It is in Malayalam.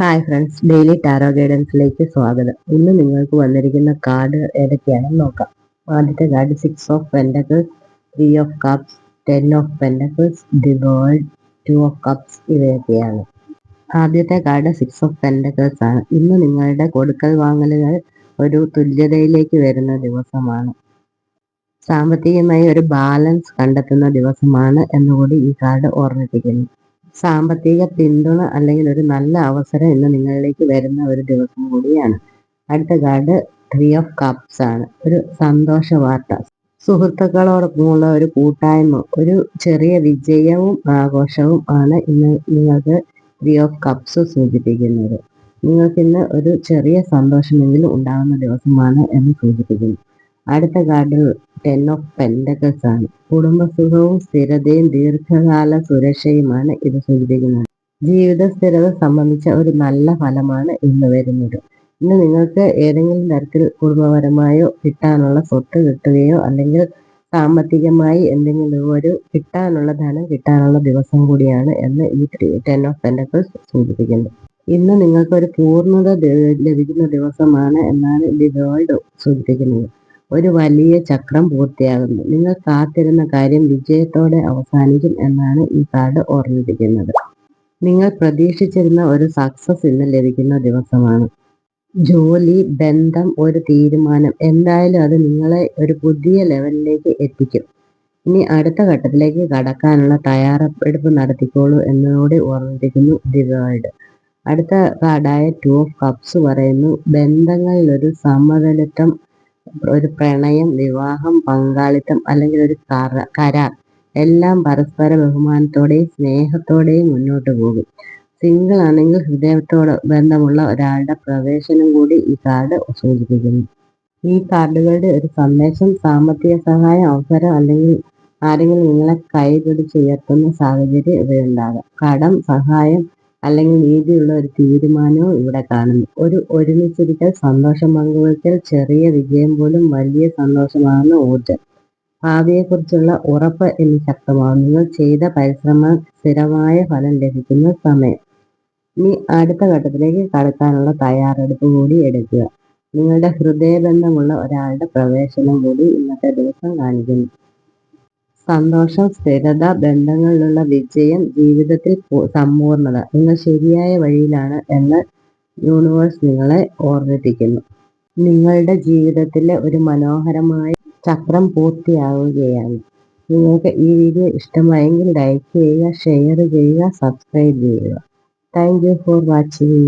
ഹായ് ഫ്രണ്ട്സ് ഡെയിലി ടാരോ ഗൈഡൻസിലേക്ക് സ്വാഗതം. ഇന്ന് നിങ്ങൾക്ക് വന്നിരിക്കുന്ന കാർഡ് ഏതൊക്കെയാണെന്ന് നോക്കാം. ആദ്യത്തെ card six of pentacles three of cups ten of pentacles the world two of cups ഇവയൊക്കെയാണ്. ആദ്യത്തെ കാർഡ് സിക്സ് ഓഫ് പെൻഡക്കിൾസ് ആണ്. ഇന്ന് നിങ്ങളുടെ കൊടുക്കൽ വാങ്ങലുകൾ ഒരു തുല്യതയിലേക്ക് വരുന്ന ദിവസമാണ്. സാമ്പത്തികമായി ഒരു ബാലൻസ് കണ്ടെത്തുന്ന ദിവസമാണ് എന്നുകൂടി ഈ കാർഡ് ഓർമ്മിപ്പിക്കുന്നു. സാമ്പത്തിക പിന്തുണ അല്ലെങ്കിൽ ഒരു നല്ല അവസരം ഇന്ന് നിങ്ങളിലേക്ക് വരുന്ന ഒരു ദിവസം കൂടിയാണ്. അടുത്ത കാർഡ് ത്രീ ഓഫ് കപ്സ് ആണ്. ഒരു സന്തോഷ വാർത്ത. സുഹൃത്തുക്കളോടൊപ്പമുള്ള ഒരു കൂട്ടായ്മ ഒരു ചെറിയ വിജയവും ആഘോഷവും ആണ് ഇന്ന് നിങ്ങൾക്ക് ത്രീ ഓഫ് കപ്സ് സൂചിപ്പിക്കുന്നത്. നിങ്ങൾക്കിന്ന് ഒരു ചെറിയ സന്തോഷമെങ്കിലും ഉണ്ടാകുന്ന ദിവസമാണ് എന്ന് സൂചിപ്പിക്കുന്നു. അടുത്ത കാർഡ് ടെൻ ഓഫ് പെൻഡക്കസ് ആണ്. കുടുംബസുഖവും സ്ഥിരതയും ദീർഘകാല സുരക്ഷയുമാണ് ഇത് സൂചിപ്പിക്കുന്നത്. ജീവിത സ്ഥിരത സംബന്ധിച്ച ഒരു നല്ല ഫലമാണ് ഇന്ന് വരുന്നത്. ഇന്ന് നിങ്ങൾക്ക് ഏതെങ്കിലും തരത്തിൽ കുടുംബപരമായോ കിട്ടാനുള്ള സ്വത്ത് കിട്ടുകയോ അല്ലെങ്കിൽ സാമ്പത്തികമായി എന്തെങ്കിലും ഒരു കിട്ടാനുള്ള ധനം കിട്ടാനുള്ള ദിവസം കൂടിയാണ് എന്ന് ഈ ടെൻ ഓഫ് പെൻഡക്കിൾസ് സൂചിപ്പിക്കുന്നത് ഇന്ന് നിങ്ങൾക്ക് ഒരു പൂർണത ലഭിക്കുന്ന ദിവസമാണ് എന്നാണ് ദി വേൾഡ് സൂചിപ്പിക്കുന്നത്. ഒരു വലിയ ചക്രം പൂർത്തിയാകുന്നു. നിങ്ങൾ കാത്തിരുന്ന കാര്യം വിജയത്തോടെ അവസാനിക്കും എന്നാണ് ഈ കാർഡ് ഓർമ്മിപ്പിക്കുന്നത്. നിങ്ങൾ പ്രതീക്ഷിച്ചിരുന്ന ഒരു സക്സസ് ഇന്ന് ലഭിക്കുന്ന ദിവസമാണ്. ജോലി ബന്ധം ഒരു തീരുമാനം എന്തായാലും അത് നിങ്ങളെ ഒരു പുതിയ ലെവലിലേക്ക് എത്തിക്കും. ഇനി അടുത്ത ഘട്ടത്തിലേക്ക് കടക്കാനുള്ള തയ്യാറെടുപ്പ് നടത്തിക്കോളൂ എന്നതോടെ ഓർമ്മിപ്പിക്കുന്നു ദി വേൾഡ് അടുത്ത കാർഡായ ടു ഓഫ് കപ്സ് പറയുന്നു ബന്ധങ്ങളിൽ ഒരു സമതലത്വം ഒരു പ്രണയം വിവാഹം പങ്കാളിത്തം അല്ലെങ്കിൽ ഒരു കരാർ എല്ലാം പരസ്പര ബഹുമാനത്തോടെയും സ്നേഹത്തോടെയും മുന്നോട്ട് പോകും. സിംഗിൾ ആണെങ്കിൽ ഹൃദയത്തോട് ബന്ധമുള്ള ഒരാളുടെ പ്രവേശനം കൂടി ഈ കാർഡ് സൂചിപ്പിക്കുന്നു. ഈ കാർഡുകളുടെ ഒരു സന്ദേശം സാമ്പത്തിക സഹായം അവസരം അല്ലെങ്കിൽ ആരെങ്കിലും നിങ്ങളെ കൈപിടിച്ചുയർത്തുന്ന സാഹചര്യം ഇവയുണ്ടാകാം. കടം സഹായം അല്ലെങ്കിൽ നീതിയുള്ള ഒരു തീരുമാനവും ഇവിടെ കാണുന്നു. ഒരു ഒരുമിച്ചിരിക്കൽ സന്തോഷം പങ്കുവയ്ക്കൽ ചെറിയ വിജയം പോലും വലിയ സന്തോഷമാകുന്ന ഊർജം ഭാവിയെക്കുറിച്ചുള്ള ഉറപ്പ് എന്ന് ശക്തമാകും നിങ്ങൾ ചെയ്ത പരിശ്രമം സ്ഥിരമായ ഫലം ലഭിക്കുന്ന സമയം. ഇനി അടുത്ത ഘട്ടത്തിലേക്ക് കടക്കാനുള്ള തയ്യാറെടുപ്പ് കൂടി എടുക്കുക. നിങ്ങളുടെ ഹൃദയബന്ധമുള്ള ഒരാളുടെ പ്രവേശനം കൂടി ഇന്നത്തെ ദിവസം കാണിക്കുന്നു. സന്തോഷം സ്ഥിരത ബന്ധങ്ങളിലുള്ള വിജയം ജീവിതത്തിൽ സമ്പൂർണത നിങ്ങൾ ശരിയായ വഴിയിലാണ് എന്ന് യൂണിവേഴ്സ് നിങ്ങളെ ഓർമ്മിപ്പിക്കുന്നു. നിങ്ങളുടെ ജീവിതത്തിലെ ഒരു മനോഹരമായ ചക്രം പൂർത്തിയാവുകയാണ്. നിങ്ങൾക്ക് ഈ വീഡിയോ ഇഷ്ടമായെങ്കിൽ ലൈക്ക് ചെയ്യുക ഷെയർ ചെയ്യുക സബ്സ്ക്രൈബ് ചെയ്യുക. Thank you for watching